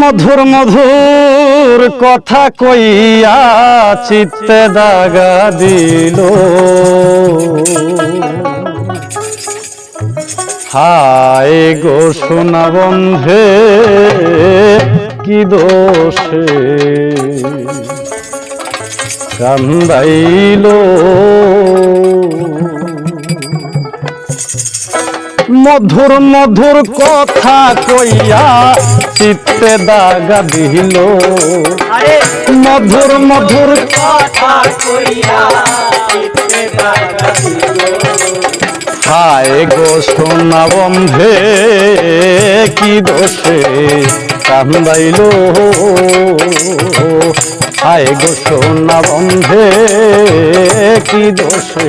মধুর মধুর কথা কইয়া চিত্তে দাগা দিল। হায় গো সোনা বন্ধে কি দোষে? কান্দাইলো মধুর মধুর কথা কইয়া চিত্তে দাগা দিল। মধুর মধুর কথা কইয়া চিত্তে দাগা দিল। হায় গো সোনা বন্ধে কি দোষে কান্দাইল হায় গো সোনা বন্ধে কি দোষে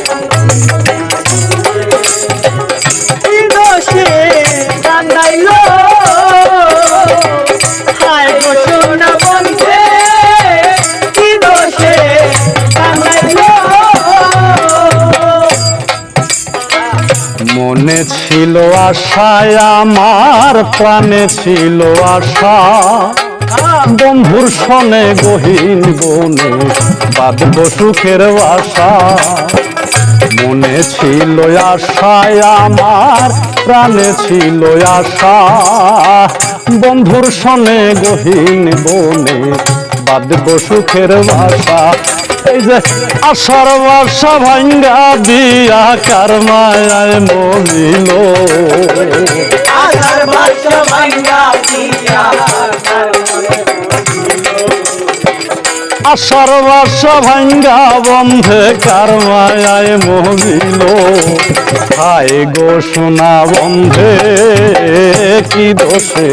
ছিল আশায়, আমার প্রাণে ছিল আশা। বন্ধুর সনে গহীন বনে বাঁধব সুখের বাসা। মনে ছিল আশায়, আমার প্রাণে ছিল আশা। বন্ধুর সনে গহীন বনে বাঁধব সুখের বাসা। এই যে আশার ভাঙ্গা দিয়া কার মায়ায় মরিল আশার ভাঙ্গা বন্ধে কার মায়ায় মরিল হায় গো সোনা বন্ধে কি দোষে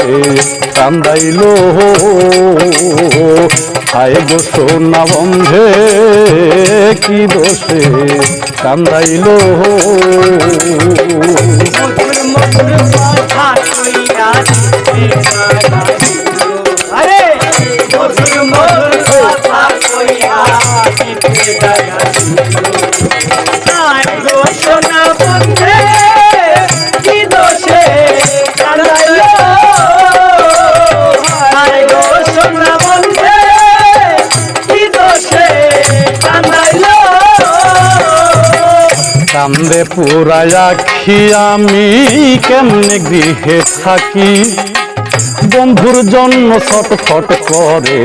কান্দাইল। হায় গো সোনা বন্ধে কি দোষে কান্দাইল মধুর মধুর কথা কান্দে পুরায়া খি আমি, কেমনে গৃহে থাকি? বন্ধুর জন্য ছটফট করে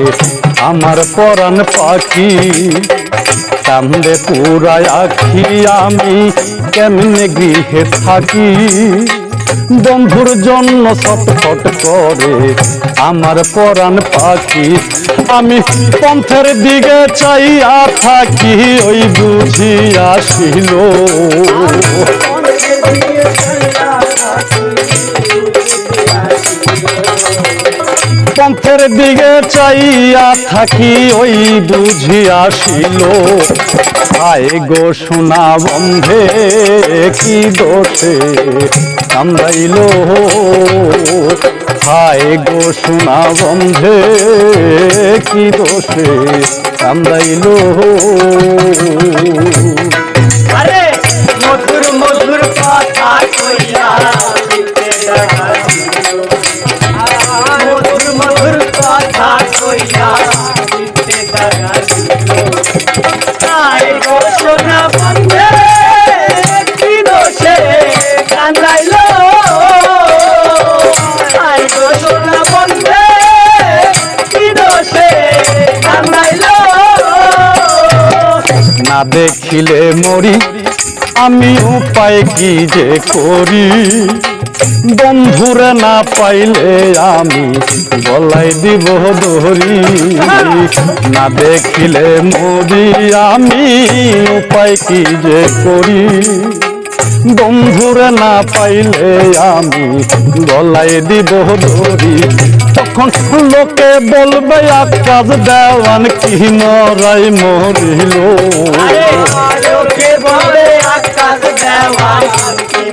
আমার পরাণ পাখি। কান্দে পুরায়া খি আমি, কেমনে গৃহে থাকি? বন্ধুর জন্য সটফট করে আমার পরাণ পাখি। আমি পন্থের দিকে চাইয়া থাকি, ওই বুঝি আসিল পন্থের দিকে চাইয়া থাকি, ওই বুঝি আসিল। আয় গো সোনা বন্ধে, কি দোষে কান্দাইল হায় গো সোনা বন্ধে, কি দোষে কান্দাইল না দেখিলে মরি আমি উপায় কি যে করি? বন্ধুরে না পাইলে আমি গলাই দিব দড়ি না দেখিলে মরি আমি উপায় কি যে করি? বন্ধুরে না পাইলে আমি গলায় দিব দড়ি তখন লোকে বলবে, আকাশ দেওয়ান কি মরাই মরিল। দেওয়ান কি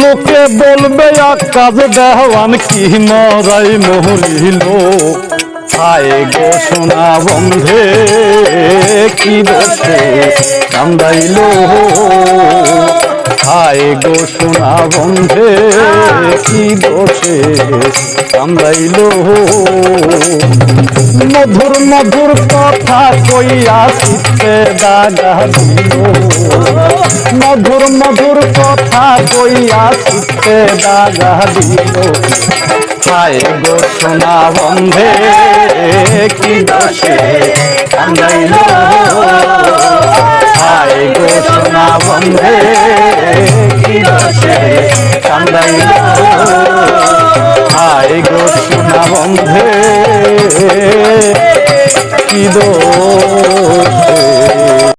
লোকে বলবে, আকাশ দেওয়ান কি মরাই মরিল হায় গো সোনা বন্ধে, কি দোষে কান্দাইল হায় গো সোনা বন্ধে, কি দোষে কান্দাইল মধুর মধুর কথা কইয়া চিত্তে দাগা দিল। মধুর মধুর কথা কইয়া চিত্তে দাগা দিল। হায় গো সোনা বন্ধে, কি দোষে কান্দাইল? হায় গো সোনা বন্ধে, কি দোষে কান্দাইল?